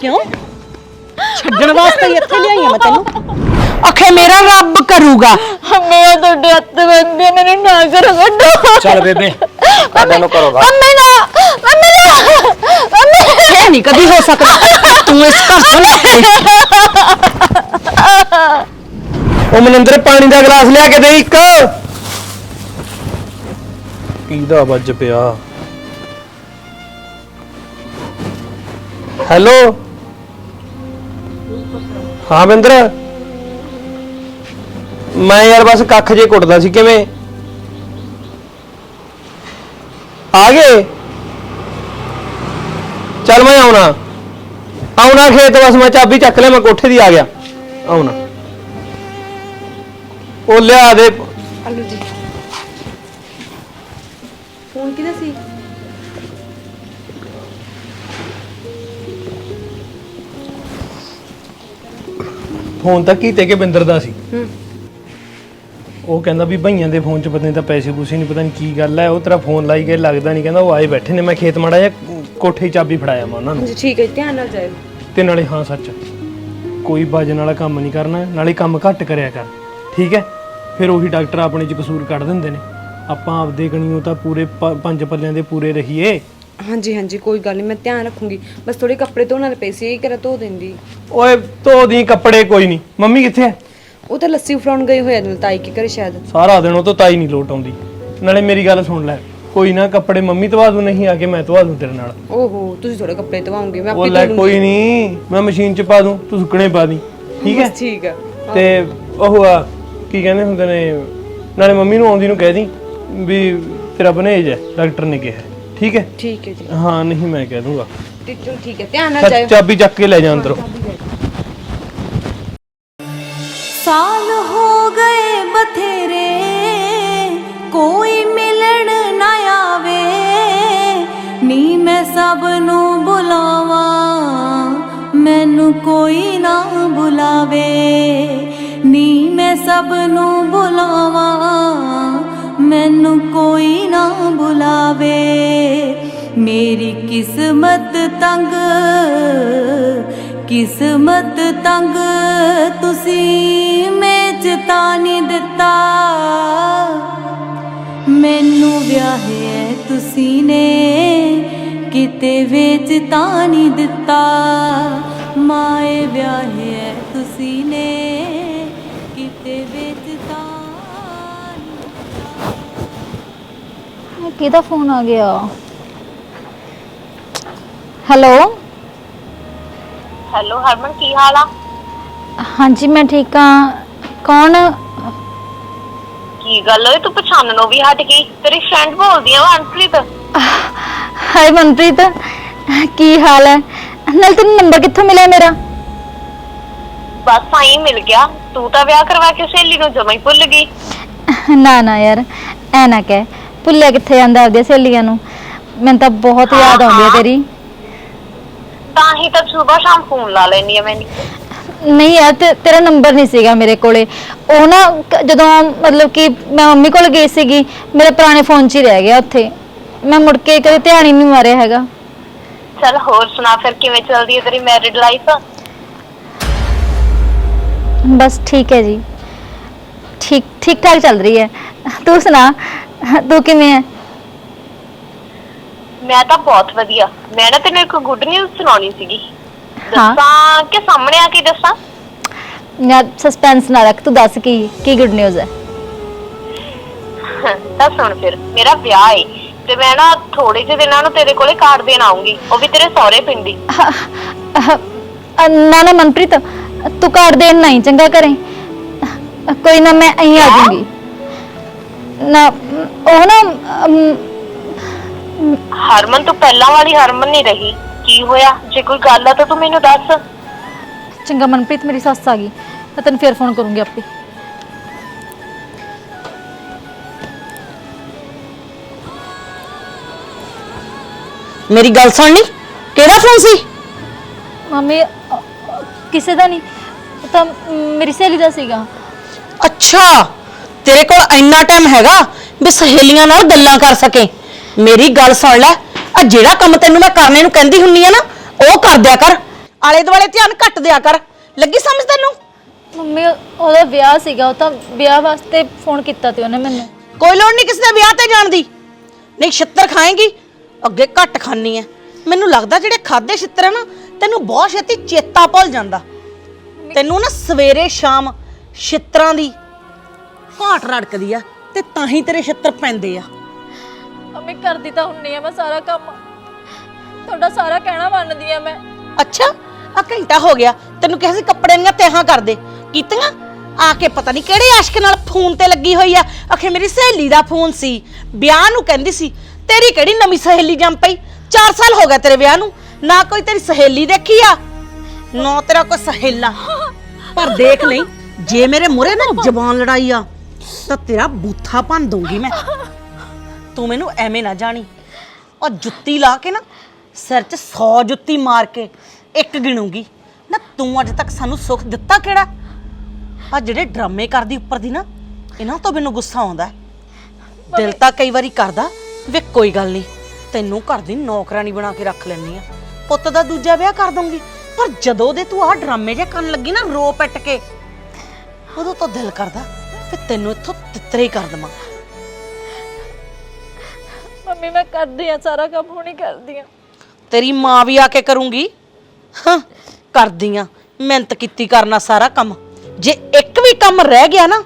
ਕਿਉਂ? ਛੱਡਣ ਵਾਸਤੇ ਹੀ ਇੱਥੇ ਲਿਆਈ ਆ ਮੈਂ ਤੈਨੂੰ। ਅਖੇ ਮੇਰਾ ਰੱਬ ਕਰੂਗਾ। ਮੈਂ ਤੁਹਾਡੇ ਹੱਥ ਬੰਦੇ ਮੈਨੂੰ ਨਾ ਕਰੋ ਕੱਢੋ ਚੱਲ ਬੇਬੇ ਕਾਹਦਾ ਨੂੰ ਕਰੋਗਾ ਮੰਮੀ ਨਾ ਮੰਮੀ ਨਾ ਮੰਮੀ। ਇਹ ਨਹੀਂ ਕਦੀ ਹੋ ਸਕਦਾ। ਤੂੰ ਇਸ ਘਰ ਤੋਂ ਨਿਕਲੀ ਉਹ ਮਨਿੰਦਰ ਪਾਣੀ ਦਾ ਗਲਾਸ ਲਿਆ ਕੇ ਦੇ ਇੱਕ। ਕਿਹਦਾ ਵੱਜ ਪਿਆ? ਹੈਲੋ? ਹਾਂ ਬਿੰਦਰ। ਮੈਂ ਯਾਰ ਬਸ ਕੱਖ ਜੇ ਕੁੱਟਦਾ ਸੀ, ਕਿਵੇਂ? ਆ ਗਏ? ਚੱਲ ਮੈਂ ਆਉਣਾ। ਆਉਣਾ ਖੇਤ, ਬਸ ਮੈਂ ਚਾਬੀ ਚੱਕ ਲਿਆ, ਮੈਂ ਕੋਠੇ ਦੀ ਆ ਗਿਆ। ਆਉਣਾ। ਉਹ ਲਿਆ ਦੇ। ਹਲੋ ਜੀ। ਫੋਨ ਕਿਹਦਾ ਸੀ? ਫੋਨ ਤਾਂ ਕੀਤੇ ਕਿ ਬਿੰਦਰ ਦਾ ਸੀ। ਉਹ ਕਹਿੰਦਾ ਵੀ ਭਈਆਂ ਦੇ ਫੋਨ 'ਚ ਪਤਾ ਨਹੀਂ ਤਾਂ ਪੈਸੇ ਪੂਸੇ ਨਹੀਂ ਪਤਾ ਨਹੀਂ ਕੀ ਗੱਲ ਹੈ ਉਹ ਤੇਰਾ ਫੋਨ ਲਾਈ ਗਏ ਲੱਗਦਾ ਨਹੀਂ ਕਹਿੰਦਾ ਉਹ ਆਏ ਬੈਠੇ ਨੇ ਮੈਂ ਖੇਤ ਮਾੜਾ ਜਿਹਾ ਕੋਠੇ 'ਚ ਚਾਬੀ ਫੜਾਇਆ ਮੈਂ ਉਹਨਾਂ ਨੂੰ। ਜੀ ਠੀਕ ਹੈ ਜੀ, ਧਿਆਨ ਨਾਲ ਜਾਇਓ। ਤੇ ਨਾਲੇ ਹਾਂ ਸੱਚ ਕੋਈ ਬਾਜਣ ਵਾਲਾ ਕੰਮ ਨਹੀਂ ਕਰਨਾ ਨਾਲੇ ਕੰਮ ਘੱਟ ਕਰਿਆ ਕਰ ਠੀਕ ਹੈ? ਫਿਰ ਉਹੀ ਡਾਕਟਰ ਆਪਣੇ 'ਚ ਕਸੂਰ ਕੱਢ ਦਿੰਦੇ ਨੇ। ਆਪਾਂ ਆਪਦੇ ਗਣੀਓ ਤਾਂ ਪੂਰੇ ਪ- ਪੰਜ ਪੱਲਿਆਂ ਦੇ ਪੂਰੇ ਰਹੀਏ। ਹਾਂਜੀ ਹਾਂਜੀ ਕੋਈ ਗੱਲ ਨਹੀਂ ਮੈਂ ਧਿਆਨ ਰੱਖੂੰਗੀ। ਬਸ ਥੋੜੇ ਕੱਪੜੇ ਧੋਣ ਵਾਲੇ ਪਏ ਸੀ ਇਹ ਕਰਾ ਧੋ ਦਿੰਦੀ? ਓਏ ਧੋ ਦੀ ਕੱਪੜੇ ਕੋਈ ਨਹੀਂ ਮੰਮੀ ਕਿੱਥੇ ਹੈ ਉਹ ਤਾਂ ਲੱਸੀ ਫਰਾਉਣ ਗਏ ਹੋਏ ਆ ਤਾਈ ਕੇ ਘਰੇ ਸ਼ਾਇਦ। ਸਾਰਾ ਦਿਨ ਉਹ ਤੋਂ ਤਾਈ ਨਹੀਂ ਲੋਟ ਆਉਂਦੀ। ਨਾਲੇ ਮੇਰੀ ਗੱਲ ਸੁਣ ਲੈ ਕੋਈ ਨਾ ਕੱਪੜੇ ਮੰਮੀ ਧਵਾ ਦੂ ਨਹੀਂ ਆ ਕੇ ਮੈਂ ਧਵਾ ਦੂੰ ਤੇਰੇ ਨਾਲ। ਓਹੋ ਤੁਸੀਂ ਥੋੜੇ ਕੱਪੜੇ ਧਵਾਉਂਗੇ ਮੈਂ ਉਹ ਆਪੇ ਲੈ ਧੋ ਕੋਈ ਨਹੀਂ ਮੈਂ ਮਸ਼ੀਨ 'ਚ ਪਾ ਦੂੰ ਤੂੰ ਸੁੱਕਣੇ ਪਾ ਦੀ ਠੀਕ ਹੈ ਬਸ ਠੀਕ ਆ। ਤੇ ਉਹ ਆ ਕੀ ਕਹਿੰਦੇ ਹੁੰਦੇ ਨੇ ਨਾਲੇ ਮੰਮੀ ਨੂੰ ਆਉਂਦੀ ਨੂੰ ਕਹਿ ਦੀ ਵੀ ਤੇਰਾ ਬਨੇਜ ਹੈ ਡਾਕਟਰ ਨੇ ਕਿਹਾ। ਠੀਕ ਹੈ? ਠੀਕ ਹੈ ਜੀ। ਹਾਂ ਨਹੀਂ ਮੈਂ ਕਹਿ ਦੂੰਗਾ। ਠੀਕ ਚਲੋ ਠੀਕ ਹੈ ਧਿਆਨ ਨਾਲ ਜਾਇਓ। ਚਾਬੀ ਚੱਕ ਕੇ ਲੈ ਜਾ ਅੰਦਰੋਂ। ਸਾਲ ਹੋ ਗਏ ਬਥੇਰੇ ਕੋਈ ਮਿਲਣ ਨਾ ਆਵੇ। ਨੀ ਮੈਂ ਸਭ ਨੂੰ ਬੁਲਾਵਾਂ ਮੈਨੂੰ ਕੋਈ ਨਾ ਬੁਲਾਵੇ। ਨੀ ਮੈਂ ਸਭ ਨੂੰ ਬੁਲਾਵਾਂ। ਮੈਨੂੰ ਕੋਈ ਨਾ ਬੁਲਾਵੇ। ਮੇਰੀ ਕਿਸਮਤ ਤੰਗ ਕਿਸਮਤ ਤੰਗ ਤੁਸੀਂ ਮੇਚ ਤਾਂ ਨਹੀਂ ਦਿੱਤਾ। ਮੈਨੂੰ ਵਿਆਹਿਆ ਤੁਸੀਂ ਨੇ, ਕਿਤੇ ਵੇਚ ਤਾਂ ਨਹੀਂ ਦਿੱਤਾ। ਮਾਏ ਵਿਆਹਿਆ ਕਿਹਦਾ ਫੋਨ ਆ ਗਿਆ? ਹੈਲੋ ਹੈਲੋ ਹਰਮਨ ਕੀ ਹਾਲ ਆ? ਹਾਂਜੀ ਮੈਂ ਠੀਕ ਆ ਕੌਣ? ਕੀ ਗੱਲ ਓਏ ਤੂੰ ਪਛਾਣਨੋਂ ਵੀ ਹਟ ਗਈ। ਤੇਰੀ ਫਰੈਂਡ ਬੋਲਦੀ ਆ ਅੰਕਲਿਤ ਹਾਏ ਮਨਪ੍ਰੀਤ ਕੀ ਹਾਲ ਹੈ? ਨਾਲ ਤੈਨੂੰ ਨੰਬਰ ਕਿੱਥੋਂ ਮਿਲਿਆ ਮੇਰਾ? ਬਸ ਆਈ ਮਿਲ ਗਿਆ। ਤੂੰ ਤਾਂ ਵਿਆਹ ਕਰਵਾ ਕੇ ਸਹੇਲੀ ਨੂੰ ਜਮਾ ਹੀ ਭੁੱਲ ਗਈ। ਨਾ ਨਾ ਯਾਰ ਐ ਨਾ ਕਹਿ। ਭੁੱਲਿਆ ਕਿੱਥੇ ਜਾਂਦਾ ਆਪਦੀਆਂ ਸਹੇਲੀਆਂ ਨੂੰ? ਮੈਨੂੰ ਤਾਂ ਬਹੁਤ ਯਾਦ ਆਉਂਦੀ ਹੈ। ਤੇਰੀ। ਤਾਂ ਹੀ ਤਾਂ ਸਵੇਰ ਸ਼ਾਮ ਫੋਨ ਲਾ ਲੈਣੀ ਆ ਮੈਨੂੰ ਨਹੀਂ ਯਾਰ ਤੇ- ਤੇਰਾ ਨੰਬਰ ਨਹੀਂ ਸੀਗਾ ਮੇਰੇ ਕੋਲੇ। ਉਹ ਨਾ ਕ- ਜਦੋਂ ਮਤਲਬ ਕਿ ਮੈਂ ਮੰਮੀ ਕੋਲ ਗਈ ਸੀਗੀ ਮੇਰੇ ਪੁਰਾਣੇ ਫੋਨ 'ਚ ਹੀ ਰਹਿ ਗਿਆ ਉੱਥੇ। ਮੈਂ ਮੁੜ ਕੇ ਕਦੇ ਧਿਆਨ ਹੀ ਨਹੀਂ ਮਾਰਿਆ ਹੈਗਾ। ਚਲ ਹੋਰ ਸੁਣਾ ਫਿਰ ਕਿਵੇਂ ਚੱਲਦੀ ਹੈ ਤੇਰੀ ਮੈਰਿਡ ਲਾਈਫ ਬਸ ਠੀਕ ਹੈ ਜੀ। ਠੀਕ ਠੀਕ ਠਾਕ ਚੱਲ ਰਹੀ ਹੈ। ਤੂੰ ਸੁਣਾ ਤੂੰ ਕਿਵੇਂ ਹੈ ਮੈਂ ਤਾਂ ਬਹੁਤ ਵਧੀਆ। ਮੈਂ ਨਾ ਤੈਨੂੰ ਇੱਕ ਗੁੱਡ ਨਿਊਜ਼ ਸੁਣਾਉਣੀ ਸੀਗੀ। ਹਾਂ। ਦੱਸਾਂ ਕਿ ਸਾਹਮਣੇ ਆ ਕੇ ਦੱਸਾਂ? ਯਾਰ ਸਸਪੈਂਸ ਨਾ ਰੱਖ ਤੂੰ ਦੱਸ ਕੀ ਕੀ ਗੁੱਡ ਨਿਊਜ਼ ਹੈ ਤਾਂ ਸੁਣ ਫਿਰ ਮੇਰਾ ਵਿਆਹ ਏ ਤੇ ਮੈਂ ਨਾ ਥੋੜੇ ਜਿਹੇ ਦਿਨਾਂ ਨੂੰ ਤੇਰੇ ਕੋਲੇ ਕਾਰਡ ਦੇਣ ਆਉਂਗੀ ਉਹ ਵੀ ਤੇਰੇ ਸਹੁਰੇ ਪਿੰਡੀ ਅਹ, ਅਹ, ਅਹ, ਨਾ ਨਾ ਮਨਪ੍ਰੀਤ ਤੂੰ ਘਰ ਦੇਣ ਨਹੀਂ ਚੰਗਾ ਕਰੇ। ਕੋਈ ਨਾ ਮੈਂ ਅਹੀਂ ਆ ਜਾਊਂਗੀ। ਨਾ ਉਹ ਨਾ ਅਮ, ਹਰਮਨ ਤੂੰ ਪਹਿਲਾਂ ਵਾਲੀ ਹਰਮਨ ਨਹੀਂ ਰਹੀ। ਕੀ ਹੋਇਆ? ਜੇ ਕੋਈ ਗੱਲ ਆ ਤਾਂ ਤੂੰ ਮੈਨੂੰ ਦੱਸ। ਚੰਗਾ ਮਨਪ੍ਰੀਤ ਮੇਰੀ ਸੱਸ ਆ ਗਈ। ਮੈਂ ਤੈਨੂੰ ਫੇਰ ਫੋਨ ਕਰੂੰਗੀ ਆਪੇ। ਮੇਰੀ ਗੱਲ ਸੁਣ ਲਈ ਕਿਹੜਾ ਫੋਨ ਸੀ? ਮੰਮੀ ਅ, ਕਿਸੇ ਦਾ ਨਹੀਂ। ਉਹ ਤਾਂ ਮੇਰੀ ਸਹੇਲੀ ਦਾ ਸੀਗਾ। ਅੱਛਾ। ਤੇਰੇ ਕੋਲ ਇੰਨਾ ਟਾਈਮ ਹੈਗਾ ਵੀ ਸਹੇਲੀਆਂ ਨਾਲ ਗੱਲਾਂ ਕਰ ਸਕੇ। ਮੇਰੀ ਗੱਲ ਸੁਣ ਲੈ ਆ ਜਿਹੜਾ ਕੰਮ ਤੈਨੂੰ ਮੈਂ ਕਰਨੇ ਨੂੰ ਕਹਿੰਦੀ ਹੁੰਨੀ ਆ ਨਾ ਉਹ ਕਰ ਦਿਆ ਕਰ। ਆਲੇ ਦੁਆਲੇ ਧਿਆਨ ਘੱਟ ਦਿਆ ਕਰ। ਲੱਗੀ ਸਮਝ ਤੈਨੂੰ? ਮੰਮੀ ਉਹਦਾ ਵਿਆਹ ਸੀਗਾ ਉਹ ਤਾਂ ਵਿਆਹ ਵਾਸਤੇ ਫੋਨ ਕੀਤਾ ਤੇ ਉਹਨੇ ਮੈਨੂੰ। ਕੋਈ ਲੋੜ ਨਹੀਂ ਕਿਸੇ ਦੇ ਵਿਆਹ ਤੇ ਜਾਣ ਦੀ। ਨਹੀਂ ਛਿੱਤਰ ਖਾਏਂਗੀ ਅੱਗੇ ਘੱਟ ਖਾਣੀ ਐ। ਮੈਨੂੰ ਲੱਗਦਾ ਜਿਹੜੇ ਖਾਦੇ ਛਿੱਤਰ ਆ ਨਾ ਤੈਨੂੰ ਬਹੁਤ ਛੇਤੀ ਚੇਤਾ ਭੁੱਲ ਜਾਂਦਾ। ਤੈਨੂੰ ਨਾ ਸਵੇਰੇ ਸ਼ਾਮ ਛਿੱਤਰਾਂ ਦੀ ਘਾਟ ਰੜਕਦੀ ਆ ਤੇ ਤਾਂ ਹੀ ਤੇਰੇ ਛਿੱਤਰ ਪੈਂਦੇ ਆ। ਮੰਮੀ ਕਰਦੀ ਤਾਂ ਹੁੰਨੀ ਆ ਮੈਂ ਸਾਰਾ ਕੰਮ। ਤੁਹਾਡਾ ਸਾਰਾ ਕਹਿਣਾ ਮੰਨਦੀ ਆ ਮੈਂ। ਅੱਛਾ ਆ ਘੰਟਾ ਹੋ ਗਿਆ ਤੈਨੂੰ ਕਿਸੇ ਸੀ ਕੱਪੜੇ ਦੀਆਂ ਤਹਾਂ ਕਰ ਦੇ। ਕੀਤੀਆਂ? ਆ ਕੇ ਪਤਾ ਨਹੀਂ ਕਿਹੜੇ ਆਸ਼ਕ ਨਾਲ ਫੋਨ ਤੇ ਲੱਗੀ ਹੋਈ ਆ। ਅਖੇ ਮੇਰੀ ਸਹੇਲੀ ਦਾ ਫੋਨ ਸੀ ਵਿਆਹ ਨੂੰ ਕਹਿੰਦੀ ਸੀ ਤੇਰੀ ਕਿਹੜੀ ਨਵੀਂ ਸਹੇਲੀ ਜੰਮ ਪਈ? 4 ਸਾਲ ਹੋ ਗਏ ਤੇਰੇ ਵਿਆਹ ਨੂੰ ਨਾ ਕੋਈ ਤੇਰੀ ਸਹੇਲੀ ਦੇਖੀ ਆ ਨਾ ਤੇਰਾ ਕੋਈ ਸਹੇਲਾ। ਪਰ ਦੇਖ ਲਈ ਜੇ ਮੇਰੇ ਮੁਰੇ ਨਾ ਜ਼ਬਾਨ ਲੜਾਈ ਆ ਤਾਂ ਤੇਰਾ ਬੂਥਾ ਭੰਨ ਦੂੰਗੀ ਮੈਂ। ਤੂੰ ਮੈਨੂੰ ਐਵੇਂ ਨਾ ਜਾਣੀ। ਔਰ ਜੁੱਤੀ ਲਾ ਕੇ ਨਾ, ਸਿਰ 'ਚ 100 ਜੁੱਤੀ ਮਾਰ ਕੇ ਇੱਕ ਗਿਣੂਗੀ। ਨਾ ਤੂੰ ਅੱਜ ਤੱਕ ਸਾਨੂੰ ਸੁੱਖ ਦਿੱਤਾ ਕਿਹੜਾ? ਆ ਜਿਹੜੇ ਡਰਾਮੇ ਕਰਦੀ ਉੱਪਰ ਦੀ ਨਾ, ਇਹਨਾਂ ਤੋਂ ਮੈਨੂੰ ਗੁੱਸਾ ਆਉਂਦਾ ਹੈ। ਦਿਲ ਤਾਂ ਕਈ ਵਾਰੀ ਕਰਦਾ ਵੇ ਕੋਈ ਗੱਲ ਨਹੀਂ, ਤੈਨੂੰ ਘਰ ਦੀ ਨੌਕਰਾਨੀ ਬਣਾ ਕੇ ਰੱਖ ਲੈਣੀ ਆ ਪੁੱਤ ਦਾ ਦੂਜਾ ਵਿਆਹ ਕਰ ਦੂੰਗੀ ਪਰ ਜਦੋਂ ਦੇ ਤੂੰ ਆਹ ਡਰਾਮੇ ਜੇ ਕਰਨ ਲੱਗੀ ਨਾ ਰੋ ਪਿੱਟ ਕੇ, ਉਦੋਂ ਤਾਂ ਦਿਲ ਕਰਦਾ ਤੇ ਤੈਨੂੰ ਇੱਥੋਂ ਤਿੱਤਰੇ ਹੀ ਕਰ ਦਵਾਂ। ਮੰਮੀ ਮੈਂ ਕਰਦੀ ਆ ਸਾਰਾ ਕੰਮ ਹੁਣੀ ਕਰਦੀ ਆ ਤੇਰੀ ਮਾਂ ਵੀ ਆ ਕੇ ਕਰੂੰਗੀ। ਹਾਂ ਕਰਦੀ ਆ ਮਿਹਨਤ ਕੀਤੀ ਕਰਨਾ ਸਾਰਾ ਕੰਮ। ਜੇ ਇੱਕ ਵੀ ਕੰਮ ਰਹਿ ਗਿਆ ਨਾ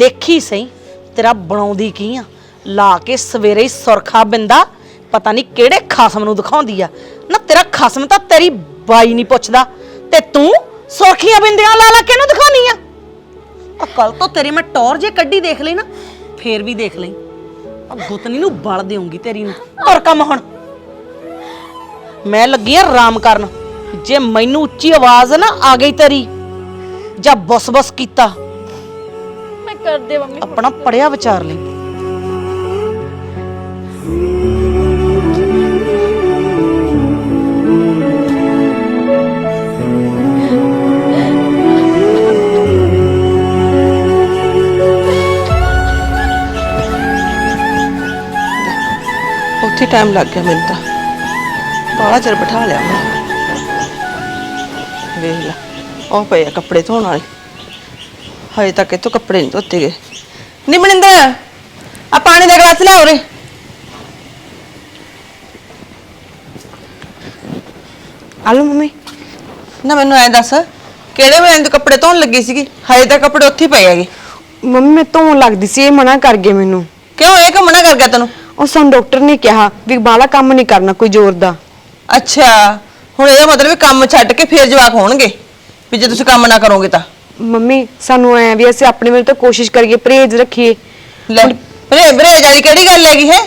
ਦੇਖੀ ਸਹੀ ਤੇਰਾ ਬਣਾਉਂਦੀ ਕੀ ਆ? ਲਾ ਕੇ ਸਵੇਰੇ ਹੀ ਸੁਰਖਾ ਬਿੰਦਾ ਪਤਾ ਨਹੀਂ ਕਿਹੜੇ ਖਸਮ ਨੂੰ ਦਿਖਾਉਂਦੀ ਆ। ਨਾ ਤੇਰਾ ਖਸਮ ਤਾਂ ਤੇਰੀ ਬਾਈ ਨਹੀਂ ਪੁੱਛਦਾ ਤੇ ਤੂੰ ਸੁਰਖੀਆਂ ਬਿੰਦੀਆਂ ਲਾ ਲਾ ਕੇ ਇਹਨੂੰ ਦਿਖਾਉਣੀ ਆ? ਕੱਲ ਤੋਂ ਤੇਰੀ ਮੈਂ ਟੌਰ ਜੇ ਕੱਢੀ ਦੇਖ ਲਈ ਨਾ ਫੇਰ ਵੀ ਦੇਖ ਲਈ। ਆ ਗੁੱਤਨੀ ਨੂੰ ਬਲ ਦੇਉਂਗੀ ਤੇਰੀ ਨੂੰ। ਔਰ ਕੰਮ ਹੁਣ। ਮੈਂ ਲੱਗੀ ਆ ਆਰਾਮ ਕਰਨ। ਜੇ ਮੈਨੂੰ ਉੱਚੀ ਆਵਾਜ਼ ਨਾ ਆ ਗਈ ਤੇਰੀ ਜਾਂ ਬਸ-ਬਸ ਕੀਤਾ। ਮੈਂ ਕਰਦੀ ਮੰਮੀ ਆਪਣਾ ਪੜਿਆ ਵਿਚਾਰ ਲਈ। ਉੱਥੇ ਟਾਈਮ ਲੱਗ ਗਿਆ ਮੈਨੂੰ ਤਾਂ। ਬਾਹਲਾ ਚਿਰ ਬਿਠਾ ਲਿਆ ਮੈਂ। ਵੇਖ ਲੈ ਉਹ ਪਏ ਆ ਕੱਪੜੇ ਧੋਣ ਵਾਲੇ। ਹਜੇ ਤੱਕ ਇੱਥੋਂ ਕੱਪੜੇ ਨਹੀਂ ਧੋਤੇ ਗਏ। ਨੀ ਮਨਿੰਦਰ ਆ ਪਾਣੀ ਦਾ ਗਲਾਸ ਲਿਆ ਉਰੇ। Hello mummy. ਨਾ ਮੈਨੂੰ ਐ ਦੱਸ ਕਿਹੜੇ ਵੇਲੇ ਤੂੰ ਕੱਪੜੇ ਧੋਣ ਲੱਗੀ ਸੀਗੀ? ਹਜੇ ਤੱਕ ਕੱਪੜੇ ਉੱਥੇ ਹੀ ਪਏ ਹੈਗੇ। ਮੰਮੀ ਮੈਂ ਧੋਣ ਲੱਗਦੀ ਸੀ ਇਹ ਮਨਾ ਕਰ ਗਏ ਮੈਨੂੰ। ਕਿਉਂ ਇਹ ਕੰਮ ਨਾ ਕਰ ਗਿਆ ਤੈਨੂੰ? ਉਹ ਸਾਨੂੰ ਡਾਕਟਰ ਨੇ ਕਿਹਾ ਵੀ ਬਾਹਲਾ ਕੰਮ ਨਹੀਂ ਕਰਨਾ ਕੋਈ ਜ਼ੋਰ ਦਾ। ਅੱਛਾ ਹੁਣ ਇਹਦਾ ਮਤਲਬ ਕੰਮ ਛੱਡ ਕੇ ਫੇਰ ਜਵਾਕ ਹੋਣਗੇ? ਵੀ ਜੇ ਤੁਸੀਂ ਕੰਮ ਨਾ ਕਰੋਗੇ ਤਾਂ। ਮੰਮੀ ਸਾਨੂੰ ਐ ਵੀ ਅਸੀਂ ਆਪਣੇ ਵੱਲ ਤਾਂ ਕੋਸ਼ਿਸ਼ ਕਰੀਏ ਪਰਹੇਜ਼ ਰੱਖੀਏ। ਲੈ ਬਰੇ ਬਰੇ ਜਾਰੀ ਕਿਹੜੀ ਗੱਲ ਹੈਗੀ ਹੈ?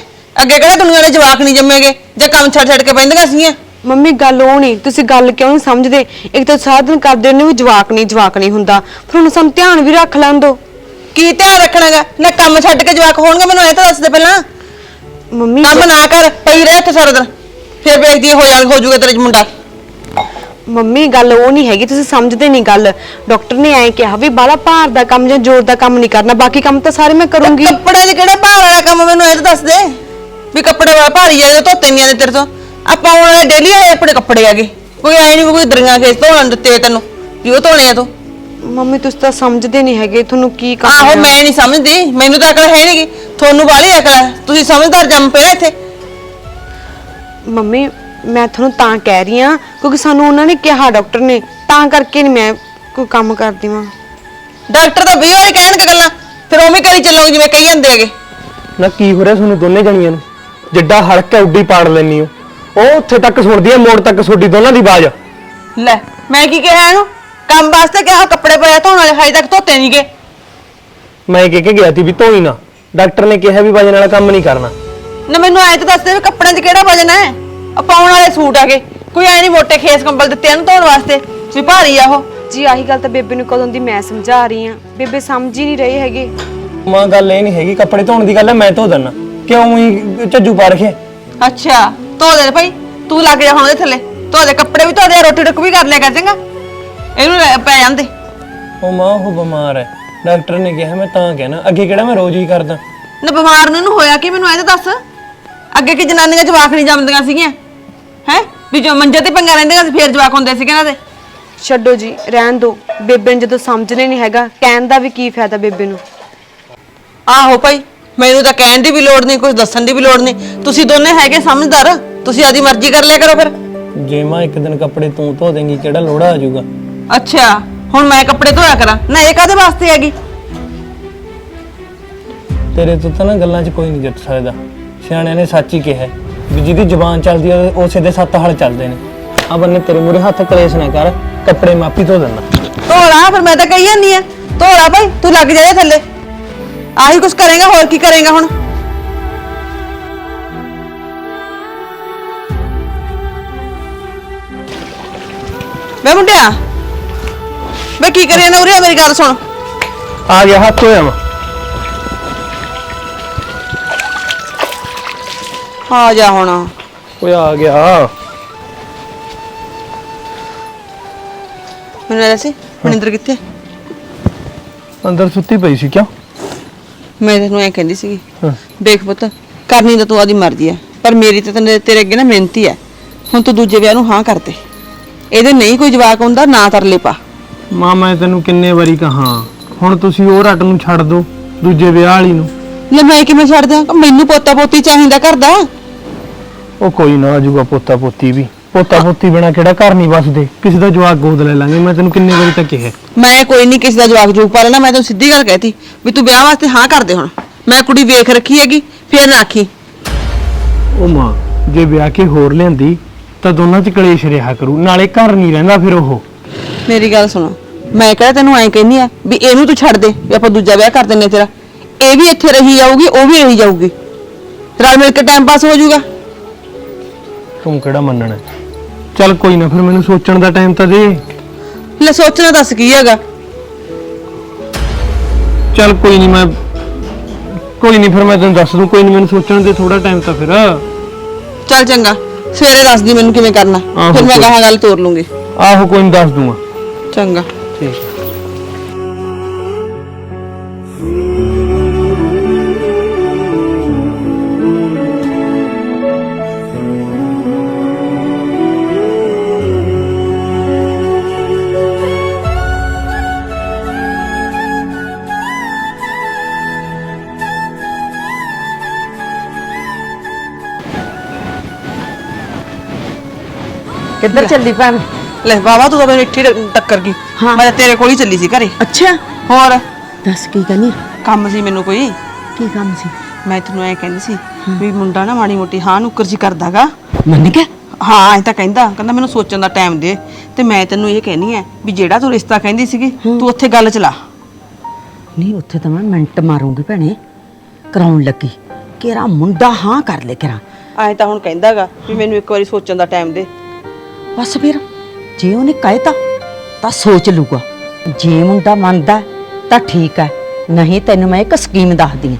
ਅੱਗੇ ਕਿਹੜਾ ਦੁਨੀਆ ਦੇ ਜਵਾਕ ਨਹੀਂ ਜੰਮੇਗੇ ਜੇ ਕੰਮ ਛੱਡ ਛੱਡ ਕੇ ਬੈਂਦੀਆਂ ਸੀਗੀਆਂ? ਮੰਮੀ ਗੱਲ ਉਹ ਨਹੀਂ ਤੁਸੀਂ ਗੱਲ ਕਿਉਂ ਨਹੀਂ ਸਮਝਦੇ? ਇੱਕ ਤਾਂ ਸਾਰਾ ਦਿਨ ਕਰਦੇ ਨੇ ਵੀ ਜਵਾਕ ਨਹੀਂ ਜਵਾਕ ਨਹੀਂ ਹੁੰਦਾ। ਫਿਰ ਹੁਣ ਸਾਨੂੰ ਧਿਆਨ ਵੀ ਰੱਖ ਲੈਣ ਦੋ ਕੀ ਧਿਆਨ ਰੱਖਣਾਗਾ? ਨਾ ਕੰਮ ਛੱਡ ਕੇ ਜਵਾਕ ਹੋਣਗੇ ਮੈਨੂੰ ਇਹ ਤਾਂ ਦੱਸ ਦੇ ਪਹਿਲਾਂ। ਮੰਮੀ ਕੰਮ ਨਾ ਕਰ ਪਈ ਰਹਿ ਇੱਥੇ ਸਾਰਾ ਦਿਨ। ਫੇਰ ਵੇਖਦੀ ਹੋ ਜਾ ਹੋ ਜਾਊਗਾ ਤੇਰਾ ਮੁੰਡਾ। ਮੰਮੀ ਗੱਲ ਉਹ ਨਹੀਂ ਹੈਗੀ ਤੁਸੀਂ ਸਮਝਦੇ ਨਹੀਂ ਗੱਲ। ਡਾਕਟਰ ਨੇ ਐਂ ਕਿਹਾ ਵੀ ਬਾਹਲਾ ਭਾਰ ਦਾ ਕੰਮ ਜਾਂ ਜ਼ੋਰ ਦਾ ਕੰਮ ਨਹੀਂ ਕਰਨਾ ਬਾਕੀ ਕੰਮ ਤਾਂ ਸਾਰੇ ਮੈਂ ਕਰੂੰਗੀ। ਕੱਪੜਿਆਂ 'ਚ ਕਿਹੜਾ ਭਾਰ ਵਾਲਾ ਕੰਮ ਮੈਨੂੰ ਇਹ ਤਾਂ ਦੱਸ ਦੇ। ਵੀ ਕੱਪੜੇ ਵਾ ਭਾਰੀ ਜਾਂਦੇ ਧੋਤੇ ਨਹੀਂ ਜਾਂਦੇ ਤੇਰੇ ਤੋਂ। ਆਪਾਂ ਹੁਣ ਵਾਲੇ ਡੇਲੀ ਆਏ ਆਪਣੇ ਕੱਪੜੇ ਆਗੇ ਕੋਈ ਐ ਨਹੀਂ ਕੋਈ ਦਰੀਆਂ ਖੇਸ ਧੋਣ ਦਿੱਤੇ ਤੈਨੂੰ ਵੀ ਉਹ ਧੋਣੇ ਆ ਤੂੰ। ਮੰਮੀ ਤੁਸੀਂ ਤਾਂ ਸਮਝਦੇ ਨਹੀਂ ਹੈਗੇ ਤੁਹਾਨੂੰ ਕੀ ਕੰਮ ਆਹੋ। ਮੈਂ ਨਹੀਂ ਸਮਝਦੀ ਮੈਨੂੰ ਤਾਂ ਅਕਲ ਹੈ ਨਹੀਂਗੀ ਤੁਹਾਨੂੰ ਵਾਲੀ ਅਕਲ ਹੈ। ਤੁਸੀਂ ਸਮਝਦਾਰ ਜੰਮ ਪਏ ਨਾ ਇੱਥੇ। ਮੰਮੀ ਮੈਂ ਤੁਹਾਨੂੰ ਤਾਂ ਕਹਿ ਰਹੀ ਹਾਂ ਕਿਉਂਕਿ ਸਾਨੂੰ ਉਹਨਾਂ ਨੇ ਕਿਹਾ ਡਾਕਟਰ ਨੇ। ਤਾਂ ਕਰਕੇ ਨਹੀਂ ਮੈਂ ਕੋਈ ਕੰਮ ਕਰਦੀ ਵਾਂ ਡਾਕਟਰ ਤਾਂ 20 ਵਾਰੀ ਕਹਿਣਗੇ ਗੱਲਾਂ। ਫਿਰ ਉਵੇਂ ਕਰੀ ਚੱਲੋਗੇ ਜਿਵੇਂ ਕਹੀ ਜਾਂਦੇ ਹੈਗੇ। ਨਾ ਕੀ ਹੋ ਰਿਹਾ ਤੁਹਾਨੂੰ ਦੋਨੇ ਜਣੀਆਂ ਨੂੰ? ਜਿੱਡਾ ਹੜਕ ਹੈ ਉੱਡੀ ਪਾੜ ਲੈਣੀ ਹੋ। ਉਹ ਉੱਥੇ ਤੱਕ ਸੁਣਦੀ ਹੈ ਮੋੜ ਤੱਕ ਤੁਹਾਡੀ ਦੋਨਾਂ ਦੀ ਆਵਾਜ਼। ਲੈ ਮੈਂ ਕੀ ਕਿਹਾ ਇਹਨੂੰ? ਕੰਮ ਵਾਸਤੇ ਕਿਹਾ ਕੱਪੜੇ ਪਏ ਆ ਧੋਣ ਵਾਲੇ ਹਜੇ ਤੱਕ ਧੋਤੇ ਨਹੀਂਗੇ ਮੈਂ ਕਹਿ ਕੇ ਗਿਆ ਸੀ ਵੀ ਧੋਈ ਨਾ। ਡਾਕਟਰ ਨੇ ਕਿਹਾ ਵੀ ਵਜਨ ਵਾਲਾ ਕੰਮ ਨਹੀਂ ਕਰਨਾ। ਨਾ ਮੈਨੂੰ ਐ ਤਾਂ ਦੱਸ ਦੇ ਵੀ ਕੱਪੜਿਆਂ 'ਚ ਕਿਹੜਾ ਵਜਨ ਹੈ? ਆ ਪਾਉਣ ਵਾਲੇ ਸੂਟ ਆਗੇ ਕੋਈ ਐ ਨਹੀਂ ਮੋਟੇ ਖੇਸ ਕੰਬਲ ਦਿੱਤੇ ਇਹਨੂੰ ਧੋਣ ਵਾਸਤੇ। ਵੀ ਭਾਰੀ ਆ ਉਹ। ਜੀ ਆਹੀ ਗੱਲ ਤਾਂ ਬੇਬੇ ਨੂੰ ਕਦੋਂ ਦੀ ਮੈਂ ਸਮਝਾ ਰਹੀ ਹਾਂ। ਬੇਬੇ ਸਮਝ ਹੀ ਨਹੀਂ ਰਹੇ ਹੈਗੇ। ਮਾਂ ਗੱਲ ਇਹ ਨਹੀਂ ਹੈਗੀ ਕੱਪੜੇ ਧੋਣ ਦੀ ਗੱਲ ਹੈ ਮੈਂ ਧੋ ਦਿੰਨਾ। ਕਿਉਂ ਹੀ ਝੱਜੂ ਪਾ ਰਖਿਆ ਅੱਛਾ ਧੋ ਦੇ ਭਾਈ। ਤੂੰ ਲੱਗ ਜਾ ਹੁਣ ਉਹਦੇ ਥੱਲੇ। ਧੋ ਦੇ ਕੱਪੜੇ ਵੀ ਧੋ ਦੇ ਰੋਟੀ ਟੁੱਕ ਵੀ ਕਰ ਲਿਆ ਕਰ ਚੰਗਾ। ਇਹਨੂੰ ਲੈ- ਪੈ ਜਾਂਦੇ। ਉਹ ਮਾਂ ਉਹ ਬਿਮਾਰ ਹੈ। ਡਾਕਟਰ ਨੇ ਕਿਹਾ ਮੈਂ ਤਾਂ ਕਹਿਣਾ ਅੱਗੇ ਕਿਹੜਾ ਮੈਂ ਰੋਜ਼ ਹੀ ਕਰਦਾ? ਨਾ ਬਿਮਾਰ ਨੂੰ ਇਹਨੂੰ ਹੋਇਆ ਕਿ ਮੈਨੂੰ ਇਹ ਤਾਂ ਦੱਸ। ਅੱਗੇ ਕਿ ਜਨਾਨੀਆਂ ਜਵਾਕ ਨਹੀਂ ਜੰਮਦੀਆਂ ਸੀਗੀਆਂ। ਹੈ? ਵੀ ਜੋ ਮੰਜੇ ਤੇ ਪੰਗਾ ਰਹਿੰਦੇ ਸੀ ਫੇਰ ਜਵਾਕ ਹੁੰਦੇ ਸੀ ਇਹਨਾਂ ਦੇ। ਛੱਡੋ ਜੀ ਰਹਿਣ ਦਿਓ ਬੇਬੇ ਨੂੰ ਜਦੋਂ ਸਮਝਣੇ ਨਹੀਂ ਹੈਗਾ ਕਹਿਣ ਦਾ ਵੀ ਕੀ ਫਾਇਦਾ ਬੇਬੇ ਨੂੰ? ਆਹੋ ਭਾਈ ਮੈਨੂੰ ਤਾਂ ਕਹਿਣ ਦੀ ਵੀ ਲੋੜ ਨਹੀਂ ਕੁਝ ਦੱਸਣ ਦੀ ਵੀ ਲੋੜ ਨਹੀਂ। ਤੁਸੀਂ ਦੋਨੇ ਹੈਗੇ ਸਮਝਦਾਰ ਤੁਸੀਂ ਆਦੀ ਮਰਜ਼ੀ ਕਰ ਲਿਆ ਕਰੋ ਫਿਰ। ਜੇ ਮਾਂ ਇੱਕ ਦਿਨ ਕੱਪੜੇ ਤੂੰ ਧੋ ਦੇਂਗੀ ਕਿਹੜਾ ਲੋੜਾ ਆ ਜਾਊਗਾ? ਅੱਛਾ ਹੁਣ ਮੈਂ ਕੱਪੜੇ ਧੋਇਆ ਕਰਾਂ। ਨਾ ਇਹ ਕਾਦੇ ਵਾਸਤੇ ਹੈਗੀ? ਤੇਰੇ ਤੋਂ ਤਾਂ ਨਾ ਗੱਲਾਂ 'ਚ ਕੋਈ ਨਹੀਂ ਜਿੱਤ ਸਕਦਾ। ਸਿਆਣਿਆਂ ਨੇ ਸੱਚ ਹੀ ਕਿਹਾ ਵੀ ਜਿਹਦੀ ਜ਼ੁਬਾਨ ਚੱਲਦੀ ਆ ਉਸੇ ਦੇ ਸੱਤ ਹਲ ਚੱਲਦੇ ਨੇ। ਆ ਬੰਨੇ ਤੇਰੇ ਮੂਰੇ ਹੱਥ ਕਲੇਸ਼ ਨਾ ਕਰ ਕੱਪੜੇ ਮਾਪੀ ਧੋ ਦਿੰਦਾ। ਧੋਲਾ ਫਿਰ ਮੈਂ ਤਾਂ ਕਹੀ ਜਾਂਦੀ ਆ। ਧੋਲਾ ਭਾਈ ਤੂੰ ਲੱਗ ਜਾ ਇਹਦੇ ਥੱਲੇ। ਆਹੀ ਕੁਝ ਕਰੇਗਾ ਹੋਰ ਕੀ ਕਰੇਗਾ ਹੁਣ? ਮੈਂ ਮੁੰਡਿਆ ਮੈਂ ਕੀ ਕਰਿਆ ਨਾ ਉਰੇ ਆ ਮੇਰੀ ਗੱਲ ਸੁਣ। ਆ ਗਿਆ ਹੱਥ ਧੋਇਆ ਵਾ। ਆ ਜਾ ਹੁਣ। ਓਏ ਆ ਗਿਆ। ਮੈਨੂੰ ਐਸੀ ਮਨਿੰਦਰ ਕਿੱਥੇ? ਅੰਦਰ ਸੁੱਤੀ ਪਈ ਸੀ ਕਿਉਂ? ਮੈਂ ਤੈਨੂੰ ਐ ਕਹਿੰਦੀ ਸੀਗੀ ਹਾਂ। ਦੇਖ ਪੁੱਤ ਕਰਨੀ ਤਾਂ ਤੂੰ ਆਦੀ ਮਰਜ਼ੀ ਐ ਪਰ ਮੇਰੀ ਤਾਂ ਤੈਨੂੰ- ਤੇਰੇ ਅੱਗੇ ਨਾ ਮਿਹਨਤੀ ਐ। ਹੁਣ ਤੂੰ ਦੂਜੇ ਵਿਆਹ ਨੂੰ ਹਾਂ ਕਰ ਦੇ। ਇਹਦੇ ਨਹੀਂ ਕੋਈ ਜਵਾਕ ਹੁੰਦਾ ਨਾ ਤਰਲੇ ਪਾ। ਮਾਂ ਮੈਂ ਤੈਨੂੰ ਕਿੰਨੇ ਵਾਰੀ ਕਹਾ ਹੁਣ ਤੁਸੀਂ ਉਹ ਰੱਟ ਨੂੰ ਛੱਡ ਦੋ ਦੂਜੇ ਵਿਆਹ ਵਾਲੀ ਨੂੰ। ਲੈ ਮੈਂ ਕਿਵੇਂ ਛੱਡ ਦਿਆਂ? ਮੈਨੂੰ ਪੋਤਾ ਪੋਤੀ ਚਾਹੀਦਾ ਘਰ ਦਾ ਉਹ ਕੋਈ ਨਾ ਆਜੂਗਾ ਪੋਤਾ ਪੋਤੀ ਵੀ। ਪੋਤਾ ਪੋਤੀ ਬਿਨਾ ਕਿਹੜਾ ਘਰ ਨਹੀਂ ਵਸਦੇ। ਕਿਸੇ ਦਾ ਜਵਾਕ ਗੋਦ ਲੈ ਲਾਂਗੇ ਮੈਂ ਤੈਨੂੰ ਕਿੰਨੇ ਵਾਰੀ ਤੱਕ ਕਿਹਾ। ਮੈਂ ਕੋਈ ਨਹੀਂ ਕਿਸੇ ਦਾ ਜਵਾਕ ਜੂਕ ਪਾ ਲੈਣਾ ਮੈਂ ਤੈਨੂੰ ਸਿੱਧੀ ਗੱਲ ਕਹਿਤੀ ਵੀ ਤੂੰ ਵਿਆਹ ਵਾਸਤੇ ਹਾਂ ਕਰ ਦੇ ਹੁਣ। ਮੈਂ ਕੁੜੀ ਵੇਖ ਰੱਖੀ ਹੈਗੀ ਫੇਰ ਨਾ ਆਖੀ ਉਹ ਮਾਂ ਜੇ ਵਿਆਹ ਕੇ ਹੋਰ ਲਿਆਂਦੀ ਤਾਂ ਦੋਨਾਂ 'ਚ ਕਲੇਸ਼ ਰਿਹਾ ਕਰੂ। ਨਾਲੇ ਘਰ ਨਹੀਂ ਰਹਿੰਦਾ ਫਿਰ ਉਹ। ਮੇਰੀ ਗੱਲ ਸੁਣੋ ਮੈਂ ਕਿਹੜਾ ਤੈਨੂੰ ਐਂ ਕਹਿੰਨੀ ਆ ਵੀ ਇਹਨੂੰ ਤੂੰ ਛੱਡ ਦੇ ਵੀ ਆਪਾਂ ਦੂਜਾ ਵਿਆਹ ਕਰ ਦਿੰਨੇ ਤੇਰਾ। ਇਹ ਵੀ ਇੱਥੇ ਰਹੀ ਜਾਊਗੀ ਉਹ ਵੀ ਰਹੀ ਜਾਊਗੀ। ਰਲ ਮਿਲ ਕੇ ਟਾਈਮ ਪਾਸ ਹੋ ਜਾਊਗਾ। ਤੂੰ ਕਿਹੜਾ ਮੰਨਣਾ? ਚੱਲ ਕੋਈ ਨਾ ਫਿਰ ਮੈਨੂੰ ਸੋਚਣ ਦਾ ਟਾਈਮ ਤਾਂ ਦੇ। ਲੈ ਸੋਚਣਾ ਦੱਸ ਕੀ ਹੈਗਾ? ਚੱਲ ਕੋਈ ਨਹੀਂ ਮੈਂ ਕੋਈ ਨਹੀਂ ਫਿਰ ਮੈਂ ਤੈਨੂੰ ਦੱਸ ਦੂੰ। ਕੋਈ ਨਹੀਂ ਮੈਨੂੰ ਸੋਚਣ ਦੇ ਥੋੜਾ ਟਾਈਮ ਤਾਂ ਫਿਰ। ਚੱਲ ਚੰਗਾ ਸਵੇਰੇ ਦੱਸ ਦੀ ਮੈਨੂੰ ਕਿਵੇਂ ਕਰਨਾ। ਆਹੋ, ਫਿਰ ਮੈਂ ਕੋਈ- ਕਹਾਂ ਗੱਲ ਤੋਰ ਲੂੰਗੀ। ਆਹੋ ਕੋਈ ਨਹੀਂ ਦੱਸ ਦੂੰਗਾ। ਚੰਗਾ। ਠੀਕ ਕਿੱਧਰ ਚੱਲੀ ਭੈਣ ਲੈ ਬਾਬਾ ਤੂੰ ਤਾਂ ਮੈਨੂੰ ਇੱਥੇ ਹੀ ਟੱਕਰ ਗਈ। ਹਾਂ। ਮੈਂ ਤਾਂ ਤੇਰੇ ਕੋਲ ਹੀ ਚੱਲੀ ਸੀ ਘਰੇ। ਅੱਛਾ। ਹੋਰ? ਦੱਸ ਕੀ ਕਹਿੰਦੀ? ਕੰਮ ਸੀ ਮੈਨੂੰ ਕੋਈ? ਕੀ ਕੰਮ ਸੀ? ਮੈਂ ਤੈਨੂੰ ਐ ਕਹਿੰਦੀ ਸੀ ਵੀ ਮੁੰਡਾ ਨਾ ਮਾੜੀ ਮੋਟੀ ਹਾਂ ਨੁੱਕਰ ਜੀ ਕਰਦਾਗਾ। ਮੰਨ ਗਿਆ? ਹਾਂ ਐ ਤਾਂ ਕਹਿੰਦਾ। ਕਹਿੰਦਾ ਮੈਨੂੰ ਸੋਚਣ ਦਾ ਟਾਈਮ ਦੇ। ਤੇ ਮੈਂ ਤੈਨੂੰ ਇਹ ਕਹਿਨੀ ਐ ਵੀ ਜਿਹੜਾ ਤੂੰ ਰਿਸ਼ਤਾ ਕਹਿੰਦੀ ਸੀਗੀ ਤੂੰ ਉੱਥੇ ਗੱਲ ਚਲਾ। ਨਹੀਂ ਉੱਥੇ ਤਾਂ ਮੈਂ ਮਿੰਟ ਮਾਰੂੰਗੀ ਭੈਣੇ। ਕਰਾਉਣ ਲੱਗੀ। ਕਿਹੜਾ ਮੁੰਡਾ ਹਾਂ ਕਰ ਲੈ ਕਿਹੜਾ। ਐ ਤਾਂ ਹੁਣ ਕਹਿੰਦਾਗਾ ਵੀ ਮੈਨੂੰ ਇੱਕ ਵਾਰੀ ਸੋਚਣ ਦਾ ਟਾਈਮ ਦੇ। ਬਸ ਫਿਰ। ਜੇ ਉਹਨੇ ਕਹਿਤਾ, ਤਾਂ ਸੋਚ ਲੂਗਾ ਜੇ ਮੁੰਡਾ ਮੰਨਦਾ, ਤਾਂ ਠੀਕ ਹੈ। ਨਹੀਂ ਤੈਨੂੰ ਮੈਂ ਇੱਕ ਸਕੀਮ ਦੱਸਦੀ ਹਾਂ।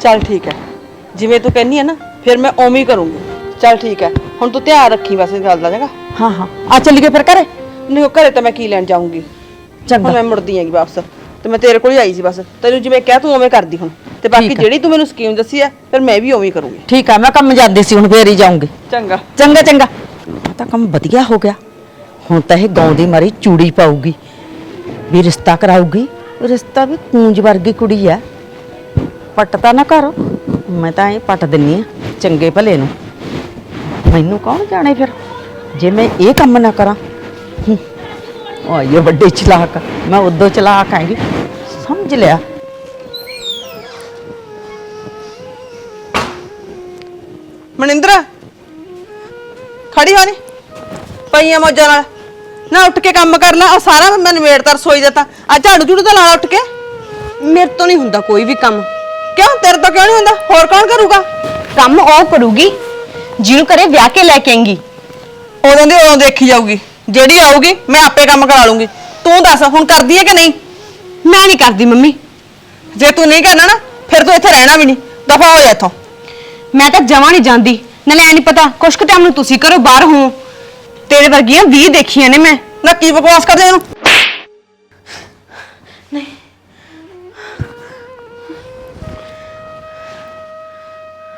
ਚੱਲ ਠੀਕ ਹੈ। ਜਿਵੇਂ ਤੂੰ ਕਹਿੰਨੀ ਹੈ ਨਾ, ਫਿਰ ਮੈਂ ਉਵੇਂ ਹੀ ਕਰੂੰਗੀ। ਚੱਲ ਠੀਕ ਹੈ। ਹੁਣ ਤੂੰ ਧਿਆਨ ਰੱਖੀ ਬਸ ਇਸ ਗੱਲ ਦਾ ਜਗਾ। ਹਾਂ ਹਾਂ। ਆ ਚੱਲੀਏ ਫਿਰ ਘਰੇ? ਨਹੀਂ ਉਹ ਘਰੇ ਤਾਂ ਮੈਂ ਕੀ ਲੈਣ ਜਾਊਂਗੀ। ਹੁਣ ਚੰਗਾ ਮੈਂ ਮੁੜਦੀ ਆਂਗੀ ਵਾਪਸ। ਤੇ ਮੈਂ ਤੇਰੇ ਕੋਲ ਹੀ ਆਈ ਸੀ ਬਸ। ਤੈਨੂੰ ਜਿਵੇਂ ਕਿਹਾ ਤੂੰ ਉਵੇਂ ਕਰਦੀ ਹੁਣ। ਤੇ ਬਾਕੀ ਠੀਕ। ਜਿਹੜੀ ਤੂੰ ਮੈਨੂੰ ਸਕੀਮ ਦੱਸੀ ਹੈ ਫਿਰ ਮੈਂ ਵੀ ਉਵੇਂ ਹੀ ਕਰੂੰਗੀ। ਠੀਕ ਆ ਮੈਂ ਕੰਮ ਜਾਂਦੀ ਸੀ ਹੁਣ ਫੇਰ ਹੀ ਜਾਊਂਗੀ। ਚੰਗਾ। ਚੰਗਾ ਚੰਗਾ। ਆਹ ਤਾਂ ਕੰਮ ਵਧੀਆ ਹੋ ਗਿਆ। ਹੁਣ ਤਾਂ ਇਹ ਗਾਉਂ ਦੀ ਮਾਰੀ ਚੂੜੀ ਪਾਊਗੀ। ਵੀ ਰਿਸ਼ਤਾ ਕਰਾਊਗੀ। ਰਿਸ਼ਤਾ ਵੀ ਕੂੰਜ ਵਰਗੀ ਕੁੜੀ ਆ। ਪੱਟ ਤਾਂ ਨਾ ਕਰ। ਮੈਂ ਤਾਂ ਇਹ ਪੱਟ ਦਿੰਨੀ ਆ ਚੰਗੇ ਭਲੇ ਨੂੰ। ਮੈਨੂੰ ਕੌਣ ਜਾਣੇ ਫਿਰ? ਜੇ ਮੈਂ ਇਹ ਕੰਮ ਨਾ ਕਰਾਂ ਹੂੰ, ਉਹ ਇਹ ਵੱਡੇ ਚਲਾਕ ਮੈਂ ਉਦੋਂ ਚਲਾਕ ਆਂਗੀ ਸਮਝ ਲਿਆ। ਮਨਿੰਦਰ ਖੜੀ ਹੋ ਨੀ ਪਈਆਂ ਮੌਜਾਂ ਨਾਲ। ਨਾ ਉੱਠ ਕੇ ਕੰਮ ਕਰ ਲੈ ਆ ਸਾਰਾ ਮੈਂ ਨਿਬੇੜਤਾ ਰਸੋਈ ਦਾ ਤਾਂ। ਆ ਝਾੜੂ ਝੂੜੂ ਤਾਂ ਲਾ ਲਾ ਉੱਠ ਕੇ। ਮੇਰੇ ਤੋਂ ਨਹੀਂ ਹੁੰਦਾ ਕੋਈ ਵੀ ਕੰਮ। ਕਿਉਂ? ਤੇਰੇ ਤੋਂ ਕਿਉਂ ਨਹੀਂ ਹੁੰਦਾ? ਹੋਰ ਕੌਣ ਕਰੂਗਾ? ਕੰਮ ਉਹ ਕਰੂਗੀ ਜਿਹਨੂੰ ਕਰੇ ਵਿਆਹ ਕੇ ਲੈ ਕੇ ਆਏਗੀ। ਉਦੋਂ ਦੀ ਉਦੋਂ ਦੇਖੀ ਜਾਊਗੀ। ਜਿਹੜੀ ਆਊਗੀ ਮੈਂ ਆਪੇ ਕੰਮ ਕਰਾ ਲੂੰਗੀ। ਤੂੰ ਦੱਸ ਹੁਣ ਕਰਦੀ ਹੈ ਕਿ ਨਹੀਂ? ਮੈਂ ਨਹੀਂ ਕਰਦੀ ਮੰਮੀ। ਜੇ ਤੂੰ ਨਹੀਂ ਕਰਨਾ ਨਾ ਫਿਰ ਤੂੰ ਇੱਥੇ ਰਹਿਣਾ ਵੀ ਨਹੀਂ। ਦਫਾ ਹੋ ਜਾ ਇੱਥੋਂ। ਮੈਂ ਤਾਂ ਜਮਾਂ ਨਹੀਂ ਜਾਂਦੀ। ਨਾਲੇ ਐ ਨਹੀਂ ਪਤਾ ਕੁਛ ਕੁ ਟਾਈਮ ਨੂੰ ਤੁਸੀਂ ਕਰੋ ਬਾਹਰ ਹੋ ਤੇਰੇ ਵਰਗੀਆਂ 20 ਦੇਖੀਆਂ ਨੇ ਮੈਂ। ਨਾ ਕੀ ਬਕਵਾਸ ਕਰਦੇ ਇਹਨੂੰ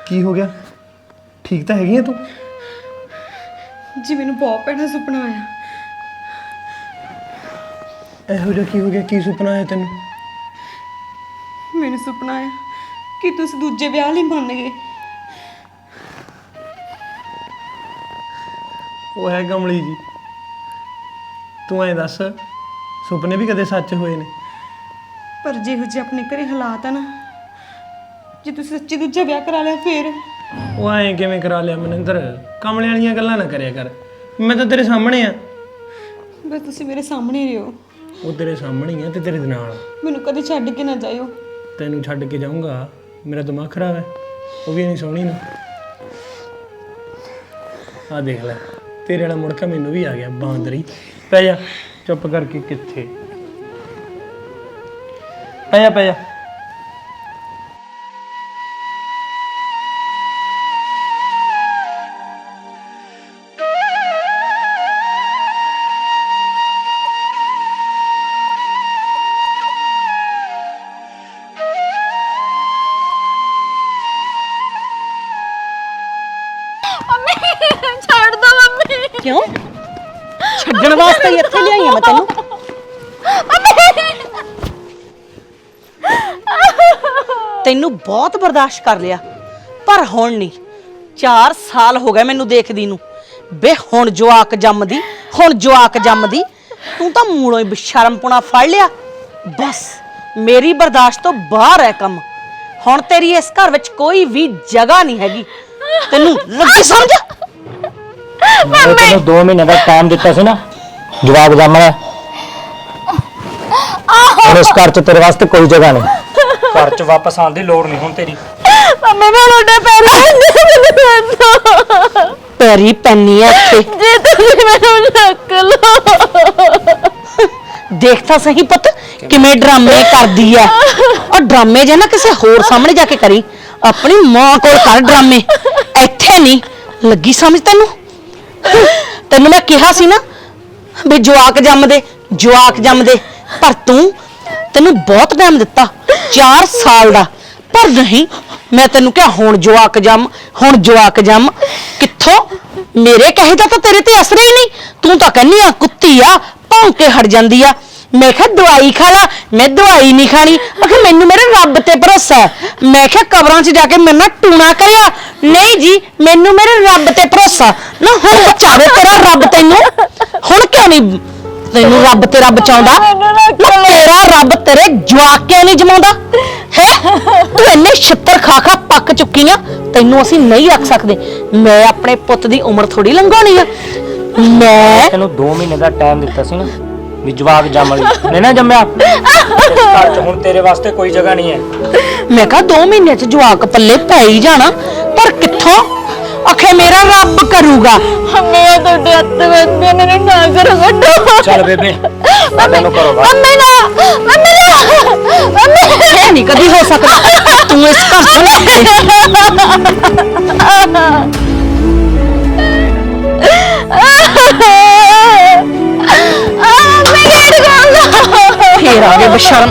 ਕੀ ਹੋ ਗਿਆ? ਠੀਕ ਤਾਂ ਹੈਗੀ ਆ ਤੂੰ? ਜੀ ਮੈਨੂੰ ਬਹੁਤ ਭੈੜਾ ਸੁਪਨਾ ਆਇਆ। ਇਹੋ ਜਿਹਾ ਕੀ ਹੋ ਗਿਆ? ਕੀ ਸੁਪਨਾ ਆਇਆ ਤੈਨੂੰ? ਮੈਨੂੰ ਸੁਪਨਾ ਆਇਆ ਕਿ ਤੁਸੀਂ ਦੂਜੇ ਵਿਆਹ ਲਈ ਮੰਨ ਗਏ ਉਹ ਹੈ ਕਮਲੀ ਜੀ। ਤੂੰ ਐਂ ਦੱਸ ਸੁਪਨੇ ਵੀ ਕਦੇ ਸੱਚ ਹੋਏ ਨੇ? ਪਰ ਜਿਹੋ ਜਿਹੇ ਆਪਣੇ ਘਰੇ ਹਾਲਾਤ ਆ ਨਾ ਜੇ ਤੁਸੀਂ ਸੱਚੀ ਦੂਜਾ ਵਿਆਹ ਕਰਾ ਲਿਆ ਫੇਰ ਉਹ ਐਂ ਕਿਵੇਂ ਕਰਾ ਲਿਆ ਮਨਿੰਦਰ? ਕਮਲੇ ਵਾਲੀਆਂ ਗੱਲਾਂ ਨਾ ਕਰਿਆ ਕਰ। ਮੈਂ ਤਾਂ ਤੇਰੇ ਸਾਹਮਣੇ ਆ। ਬਸ ਤੁਸੀਂ ਮੇਰੇ ਸਾਹਮਣੇ ਹੀ ਰਹੋ। ਉਹ ਤੇਰੇ ਸਾਹਮਣੇ ਹੀ ਆ ਤੇ ਤੇਰੇ ਨਾਲ। ਮੈਨੂੰ ਕਦੇ ਛੱਡ ਕੇ ਨਾ ਜਾਇਓ। ਤੈਨੂੰ ਛੱਡ ਕੇ ਜਾਊਂਗਾ। ਮੇਰਾ ਦਿਮਾਗ ਖਰਾਬ ਹੈ। ਉਹ ਵੀ ਨਹੀਂ ਸੋਹਣੀ ਨੂੰ। ਆ ਦੇਖ ਲੈ। ਤੇਰੇ ਵਾਲਾ ਮੁੜਕਾ ਮੈਨੂੰ ਵੀ ਆ ਗਿਆ ਬਾਂਦਰੀ। ਪੈ ਜਾ। ਚੁੱਪ ਕਰਕੇ ਕਿੱਥੇ? ਪੈ ਜਾ ਪੈ ਜਾ। ਬਹੁਤ ਬਰਦਾਸ਼ਤ ਕਰ ਲਿਆ। ਪਰ ਹੁਣ ਨਹੀਂ। 4 ਸਾਲ ਹੋ ਗਏ ਮੈਨੂੰ ਦੇਖਦੀ ਨੂੰ। ਬੇ ਹੁਣ ਜਵਾਕ ਜੰਮਦੀ ਹੁਣ ਜਵਾਕ ਜੰਮਦੀ। ਤੂੰ ਤਾਂ ਮੂਲੋਂ ਹੀ ਬਸ਼ਰਮਪੁਣਾ ਫੜ ਲਿਆ। ਬਸ ਮੇਰੀ ਬਰਦਾਸ਼ਤ ਤੋਂ ਬਾਹਰ ਹੈ ਕੰਮ। ਹੁਣ ਤੇਰੀ ਇਸ ਘਰ ਵਿੱਚ ਕੋਈ ਵੀ ਜਗ੍ਹਾ ਨਹੀਂ ਹੈਗੀ। ਤੈਨੂੰ ਲੱਗੀ ਸਮਝ? ਮੈਂ ਤੈਨੂੰ 2 ਮਹੀਨੇ ਦਾ ਟਾਈਮ ਦਿੱਤਾ ਸੀ ਨਾ। ਜਵਾਬ ਜੰਮਣਾ। ਹੁਣ ਇਸ ਘਰ 'ਚ ਤੇਰੇ ਵਾਸਤੇ ਕੋਈ ਜਗ੍ਹਾ ਨਹੀਂ। ਘਰ 'ਚ ਵਾਪਸ ਆਉਣ ਦੀ ਲੋੜ ਨਹੀਂ ਹੁਣ ਤੇਰੀ। ਮੰਮੀ ਮੈਂ ਤੁਹਾਡੇ ਪੈਰ ਪੈਰੀ ਪੈਣੀ ਆ ਇੱਥੇ। ਜੇ ਤੁਸੀਂ ਮੈਨੂੰ ਚੱਕ ਲਓ। ਦੇਖ ਤਾਂ ਸਹੀ ਪੁੱਤ ਕਿਵੇਂ ਡਰਾਮੇ ਕਰਦੀ ਆ। ਉਹ ਡਰਾਮੇ ਜੇ ਨਾ ਕਿਸੇ ਹੋਰ ਸਾਹਮਣੇ ਜਾ ਕੇ ਕਰੀ ਆਪਣੀ ਮਾਂ ਕੋਲ ਕਰ ਡਰਾਮੇ। ਇੱਥੇ ਨਹੀਂ ਲੱਗੀ ਸਮਝ ਤੈਨੂੰ? ਤੈਨੂੰ ਮੈਂ ਕਿਹਾ ਸੀ ਨਾ ਵੀ ਜਵਾਕ ਜੰਮਦੇ ਜਵਾਕ ਜੰਮਦੇ ਪਰ ਤੂੰ ਤੈਨੂੰ ਬਹੁਤ ਟਾਈਮ ਦਿੱਤਾ। 4 ਸਾਲ ਦਾ। ਪਰ ਨਹੀਂ, ਮੈਂ ਤੈਨੂੰ ਕਿਹਾ, ਹੁਣ ਜਵਾਕ ਜੰਮ, ਹੁਣ ਜਵਾਕ ਜੰਮ। ਕਿੱਥੋਂ? ਮੇਰੇ ਕਹੇ ਦਾ ਤਾਂ ਤੇਰੇ ਤੇ ਅਸਰ ਹੀ ਨਹੀਂ। ਤੂੰ ਤਾਂ ਕਹਿੰਨੀ ਆ, ਕੁੱਤੀ ਆ, ਭੌਂਕ ਕੇ ਹਟ ਜਾਂਦੀ ਆ। ਮੈਂ ਕਿਹਾ, ਦਵਾਈ ਖਾ ਲਾ। ਮੈਂ ਦਵਾਈ ਨਹੀਂ ਖਾਣੀ। ਆਖੇ ਮੈਨੂੰ ਮੇਰੇ ਰੱਬ ਤੇ ਭਰੋਸਾ ਹੈ। ਮੈਂ ਕਿਹਾ, ਕਬਰਾਂ 'ਚ ਜਾ ਕੇ ਮੇਰੇ ਨਾਲ ਟੂਣਾ ਕਰਿਆ। ਨਹੀਂ ਜੀ, ਮੈਨੂੰ ਮੇਰੇ ਰੱਬ ਤੇ ਭਰੋਸਾ। ਨਾ ਹੁਣ ਬਚਾਵੇ ਤੇਰਾ ਰੱਬ ਤੈਨੂੰ। ਹੁਣ ਕਿਉਂ ਨਹੀਂ ਤੈਨੂੰ ਰੱਬ ਤੇਰਾ ਬਚਾਉਂਦਾ ਨਾ ਤੇਰਾ ਰੱਬ ਤੇਰੇ ਜਵਾਕ ਕਿਉਂ ਨਹੀਂ ਜਮਾਉਂਦਾ? ਹੈ? ਤੂੰ ਇੰਨੇ ਛਿੱਤਰ ਖਾ ਖਾ ਪੱਕ ਚੁੱਕੀ ਆ ਤੈਨੂੰ ਅਸੀਂ ਨਹੀਂ ਰੱਖ ਸਕਦੇ। ਮੈਂ ਆਪਣੇ ਪੁੱਤ ਦੀ ਉਮਰ ਥੋੜੀ ਲੰਘਾਉਣੀ ਆ। ਮੈਂ ਤੈਨੂੰ 2 ਮਹੀਨੇ ਦਾ ਟਾਈਮ ਦਿੱਤਾ ਸੀ ਨਾ ਵੀ ਜਵਾਬ ਜੰਮ ਲਈ। ਨਹੀਂ ਨਾ ਜੰਮਿਆ? ਘਰ 'ਚ ਹੁਣ ਤੇਰੇ ਵਾਸਤੇ ਕੋਈ ਜਗ੍ਹਾ ਨਹੀਂ ਹੈ। ਮੈਂ ਕਿਹਾ 2 ਮਹੀਨੇ ਚ ਜਵਾਕ ਪੱਲੇ ਪੈ ਹੀ ਜਾਣਾ ਪਰ ਕਿੱਥੋਂ ਅਖੇ ਮੇਰਾ ਰੱਬ ਕਰੂਗਾ। ਮੈਂ ਤੁਹਾਡੇ ਹੱਥ ਬੰਦੇ ਮੈਨੂੰ ਨਾ ਕਰੋ ਕੱਢੋ ਚੱਲ ਬੇਬੇ ਮੈਂ ਤੈਨੂੰ ਕਰੋ ਬਾਹਰ। ਮੰਮੀ ਨਾ ਮੰਮੀ ਨਾ ਮੰਮੀ ਇਹ ਨਹੀਂ ਕਦੀ ਹੋ ਸਕਦਾ। ਤੂੰ ਇਸ ਘਰ ਤੋਂ ਨਿਕਲ ਫੇਰ ਆ ਗਏ ਬਸ਼ਰਮ।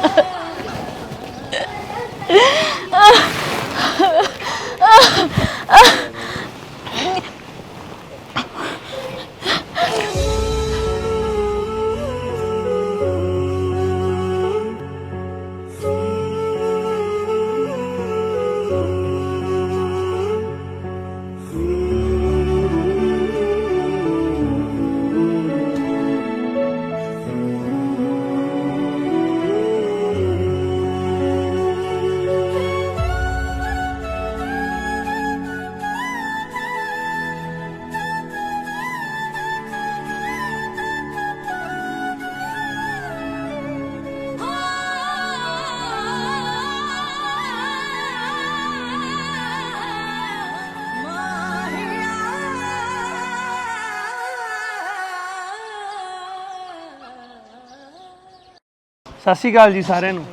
ਸਤਿ ਸ਼੍ਰੀ ਅਕਾਲ ਜੀ ਸਾਰਿਆਂ ਨੂੰ।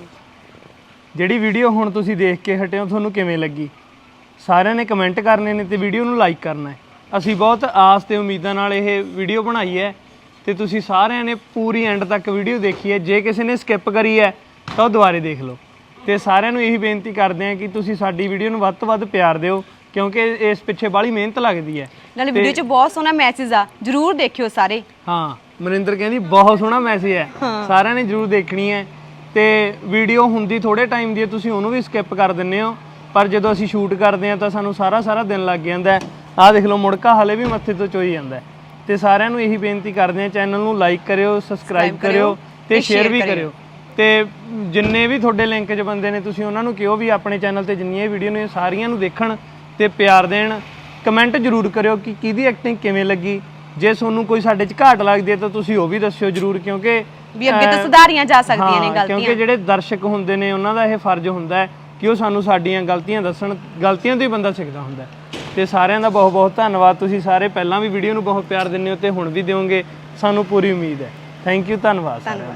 ਜਿਹੜੀ ਵੀਡੀਓ ਹੁਣ ਤੁਸੀਂ ਦੇਖ ਕੇ ਹਟੇ ਹੋ ਤੁਹਾਨੂੰ ਕਿਵੇਂ ਲੱਗੀ? ਸਾਰਿਆਂ ਨੇ ਕਮੈਂਟ ਕਰਨੇ ਨੇ ਤੇ ਵੀਡੀਓ ਨੂੰ ਲਾਈਕ ਕਰਨਾ ਹੈ। ਅਸੀਂ ਬਹੁਤ ਆਸ ਤੇ ਉਮੀਦਾਂ ਨਾਲ ਇਹ ਵੀਡੀਓ ਬਣਾਈ ਹੈ ਤੇ ਤੁਸੀਂ ਸਾਰਿਆਂ ਨੇ ਪੂਰੀ ਐਂਡ ਤੱਕ ਵੀਡੀਓ ਦੇਖੀ ਹੈ। ਜੇ ਕਿਸੇ ਨੇ ਸਕਿਪ ਕਰੀ ਹੈ ਤਾਂ ਉਹ ਦੁਬਾਰੇ ਦੇਖ ਲਓ। ਤੇ ਸਾਰਿਆਂ ਨੂੰ ਇਹੀ ਬੇਨਤੀ ਕਰਦੇ ਹਾਂ ਕਿ ਤੁਸੀਂ ਸਾਡੀ ਵੀਡੀਓ ਨੂੰ ਵੱਧ ਤੋਂ ਵੱਧ ਪਿਆਰ ਦਿਓ ਕਿਉਂਕਿ ਇਸ ਪਿੱਛੇ ਬਾਹਲੀ ਮਿਹਨਤ ਲੱਗਦੀ ਹੈ। ਨਾਲੇ ਵੀਡੀਓ 'ਚ ਬਹੁਤ ਸੋਹਣਾ ਮੈਸੇਜ ਆ। ਜਰੂਰ ਦੇਖਿਓ ਸਾਰੇ। ਹਾਂ। ਮਨਿੰਦਰ ਕਹਿੰਦੀ ਬਹੁਤ ਸੋਹਣਾ ਮੈਸੇਜ ਹੈ। ਸਾਰਿਆਂ ਨੇ ਜਰੂਰ ਦੇਖਣੀ ਹੈ। ਤੇ ਵੀਡੀਓ ਹੁੰਦੀ ਥੋੜੇ ਟਾਈਮ ਦੀ ਹੈ ਤੁਸੀਂ ਉਹਨੂੰ ਵੀ ਸਕਿਪ ਕਰ ਦਿੰਦੇ ਹੋ। ਪਰ ਜਦੋਂ ਅਸੀਂ ਸ਼ੂਟ ਕਰਦੇ ਹਾਂ ਤਾਂ ਸਾਨੂੰ ਸਾਰਾ ਸਾਰਾ ਦਿਨ ਲੱਗ ਜਾਂਦਾ ਆਹ ਦੇਖ ਲਓ ਮੁੜਕਾ ਹਲੇ ਵੀ ਮੱਥੇ ਤੋਂ ਚੋਈ ਜਾਂਦਾ ਤੇ ਸਾਰਿਆਂ ਨੂੰ ਇਹੀ ਬੇਨਤੀ ਕਰਦੇ ਹਾਂ ਚੈਨਲ ਨੂੰ ਲਾਈਕ ਕਰਿਓ ਸਬਸਕ੍ਰਾਈਬ ਕਰਿਓ ਤੇ ਸ਼ੇਅਰ ਵੀ ਕਰਿਓ। ਤੇ ਜਿੰਨੇ ਵੀ ਤੁਹਾਡੇ ਲਿੰਕ 'ਚ ਬੰਦੇ ਨੇ ਤੁਸੀਂ ਉਹਨਾਂ ਨੂੰ ਕਿਹੋ ਵੀ ਆਪਣੇ ਚੈਨਲ ਤੇ ਜਿੰਨੀਆਂ ਵੀਡੀਓ ਨੇ ਸਾਰੀਆਂ ਨੂੰ ਦੇਖਣ ਤੇ ਪਿਆਰ ਦੇਣ। ਕਮੈਂਟ ਜ਼ਰੂਰ ਕਰਿਓ ਕਿ ਕਿਹਦੀ ਐਕਟਿੰਗ ਕਿਵੇਂ ਲੱਗੀ। ਜੇ ਤੁਹਾਨੂੰ ਕੋਈ ਸਾਡੇ 'ਚ ਘਾਟ ਲੱਗਦੀ ਹੈ ਤਾਂ ਤੁਸੀਂ ਉਹ ਵੀ ਦੱਸਿਓ ਜ਼ਰੂਰ ਕਿਉਂਕਿ ਵੀ ਅੱਗੇ ਤੋਂ ਸੁਧਾਰੀਆਂ ਜਾ ਸਕਦੀਆਂ ਨੇ ਹਾਂ, ਗਲਤੀਆਂ। ਕਿਉਂਕਿ ਜਿਹੜੇ ਦਰਸ਼ਕ ਹੁੰਦੇ ਨੇ ਉਹਨਾਂ ਦਾ ਇਹ ਫਰਜ਼ ਹੁੰਦਾ ਹੈ ਕਿ ਉਹ ਸਾਨੂੰ ਸਾਡੀਆਂ ਗਲਤੀਆਂ ਦੱਸਣ ਗਲਤੀਆਂ ਤੋਂ ਹੀ ਬੰਦਾ ਸਿੱਖਦਾ ਹੁੰਦਾ ਹੈ। ਤੇ ਸਾਰਿਆਂ ਦਾ ਬਹੁਤ ਬਹੁਤ ਧੰਨਵਾਦ। ਤੁਸੀਂ ਸਾਰੇ ਪਹਿਲਾਂ ਵੀ ਵੀਡੀਓ ਨੂੰ ਬਹੁਤ ਪਿਆਰ ਦਿੰਦੇ ਹੋ ਤੇ ਹੁਣ ਵੀ ਦਿਓਗੇ। ਸਾਨੂੰ ਪੂਰੀ ਉਮੀਦ ਹੈ। ਥੈਂਕ ਯੂ ਧੰਨਵਾਦ ਸਾਰਿਆਂ ਦਾ।